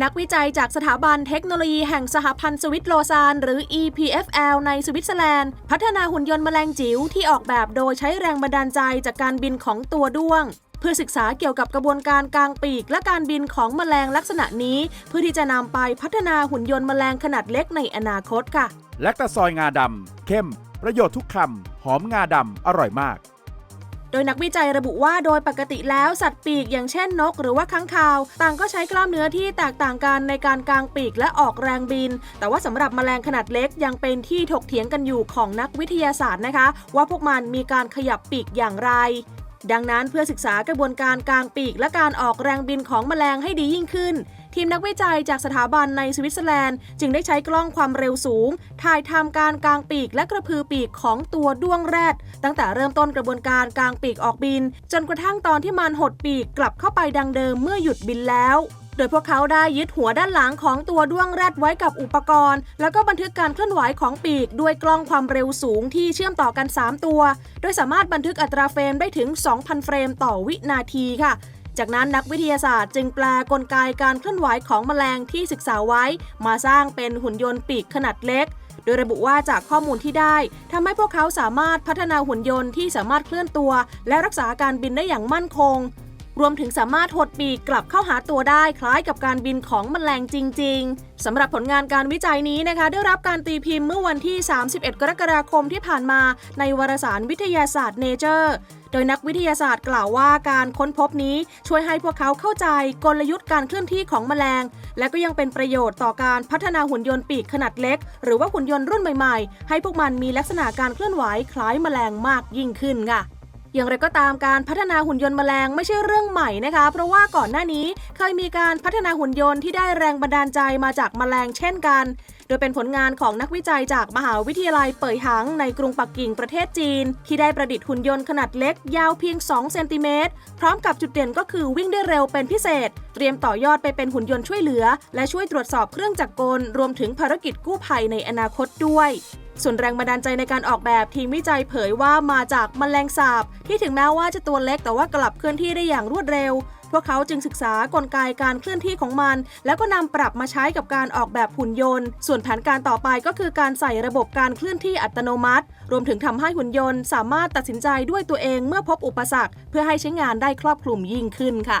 นักวิจัยจากสถาบันเทคโนโลยีแห่งสหพันธ์สวิตโลซาน หรือ EPFL ในสวิตเซอร์แลนด์ พัฒนาหุ่นยนต์แมลงจิ๋วที่ออกแบบโดยใช้แรงบันดาลใจจากการบินของตัวด้วง เพื่อศึกษาเกี่ยวกับกระบวนการกางปีกและการบินของแมลงลักษณะนี้ เพื่อที่จะนำไปพัฒนาหุ่นยนต์แมลงขนาดเล็กในอนาคตค่ะ แลคตาซอยงาดำเข้ม ประโยชน์ทุกคำหอมงาดำอร่อยมาก โดยนักวิจัยระบุว่าโดยปกติแล้วสัตว์ปีกอย่างเช่นนก หรือว่าค้างคาว ต่างก็ใช้กล้ามเนื้อที่แตกต่างกันในการกางปีกและออกแรงบิน แต่ว่าสำหรับแมลงขนาดเล็กยังเป็นที่ถกเถียงกันอยู่ของนักวิทยาศาสตร์นะคะ ว่าพวกมันมีการขยับปีกอย่างไรดังนั้นเพื่อศึกษากระบวนการกางปีกและการออกแรงบินของแมลงให้ดียิ่งขึ้น ทีมนักวิจัยจากสถาบันในสวิตเซอร์แลนด์ จึงได้ใช้กล้องความเร็วสูง ถ่ายทำการกางปีกและกระพือปีกของตัวด้วงแรด ตั้งแต่เริ่มต้นกระบวนการกางปีกออกบิน จนกระทั่งตอนที่มันหดปีกกลับเข้าไปดังเดิมเมื่อหยุดบินแล้วโดยพวกเขาได้ยึดหัวด้านหลังของตัวด้วงแรดไว้กับอุปกรณ์ แล้วก็บันทึกการเคลื่อนไหวของปีก ด้วยกล้องความเร็วสูงที่เชื่อมต่อกัน 3 ตัว โดยสามารถบันทึกอัตราเฟรมได้ถึง 2,000 เฟรมต่อวินาทีค่ะ จากนั้นนักวิทยาศาสตร์จึงแปลกลไกการเคลื่อนไหวของแมลงที่ศึกษาไว้ มาสร้างเป็นหุ่นยนต์ปีกขนาดเล็ก โดยระบุว่าจากข้อมูลที่ได้ทำให้พวกเขาสามารถพัฒนาหุ่นยนต์ที่สามารถเคลื่อนตัว และรักษาการบินได้อย่างมั่นคง รวมถึงสามารถหดปีกกลับเข้าหาตัวได้คล้ายกับการบินของแมลงจริง ๆสำหรับผลงานการวิจัยนี้นะคะ ได้รับการตีพิมพ์เมื่อวันที่ 31 กรกฎาคมที่ผ่านมาในวารสารวิทยาศาสตร์ Nature โดยนักวิทยาศาสตร์กล่าวว่าการค้นพบนี้ช่วยให้พวกเขาเข้าใจกลยุทธ์การเคลื่อนที่ของแมลง และก็ยังเป็นประโยชน์ต่อการพัฒนาหุ่นยนต์ปีกขนาดเล็ก หรือว่าหุ่นยนต์รุ่นใหม่ๆ ให้พวกมันมีลักษณะการเคลื่อนไหวคล้ายแมลงมากยิ่งขึ้นค่ะอย่างไรก็ตามการพัฒนาหุ่นยนต์แมลงไม่ใช่เรื่องใหม่นะคะ เพราะว่าก่อนหน้านี้เคยมีการพัฒนาหุ่นยนต์ที่ได้แรงบันดาลใจมาจากแมลงเช่นกัน โดยเป็นผลงานของนักวิจัยจากมหาวิทยาลัยเป่ยหังในกรุงปักกิ่งประเทศจีน ที่ได้ประดิษฐ์หุ่นยนต์ขนาดเล็กยาวเพียง 2 เซนติเมตร พร้อมกับจุดเด่นก็คือวิ่งได้เร็วเป็นพิเศษ เตรียมต่อยอดไปเป็นหุ่นยนต์ช่วยเหลือ และช่วยตรวจสอบเครื่องจักรกล รวมถึงภารกิจกู้ภัยในอนาคตด้วย ส่วนแรงบันดาลใจในการออกแบบทีมวิจัยเผยว่ามาจากแมลงสาบ ที่ถึงแม้ว่าจะตัวเล็กแต่ว่ากลับเคลื่อนที่ได้อย่างรวดเร็ว พวกเขาจึงศึกษากลไกการเคลื่อนที่ของมัน แล้วก็นำปรับมาใช้กับการออกแบบหุ่นยนต์ ส่วนแผนการต่อไปก็คือการใส่ระบบการเคลื่อนที่อัตโนมัติ รวมถึงทำให้หุ่นยนต์ สามารถตัดสินใจด้วยตัวเองเมื่อพบอุปสรรค เพื่อให้ใช้งานได้ครอบคลุมยิ่งขึ้นค่ะ